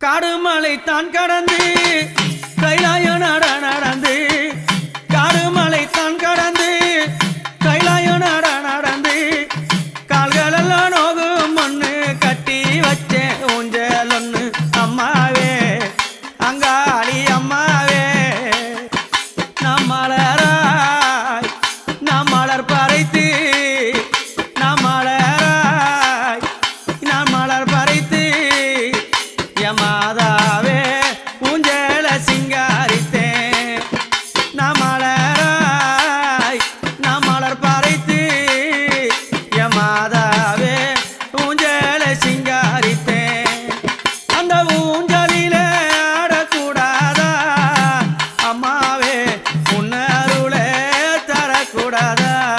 காடு மலை தான் கடந்து கூடாதா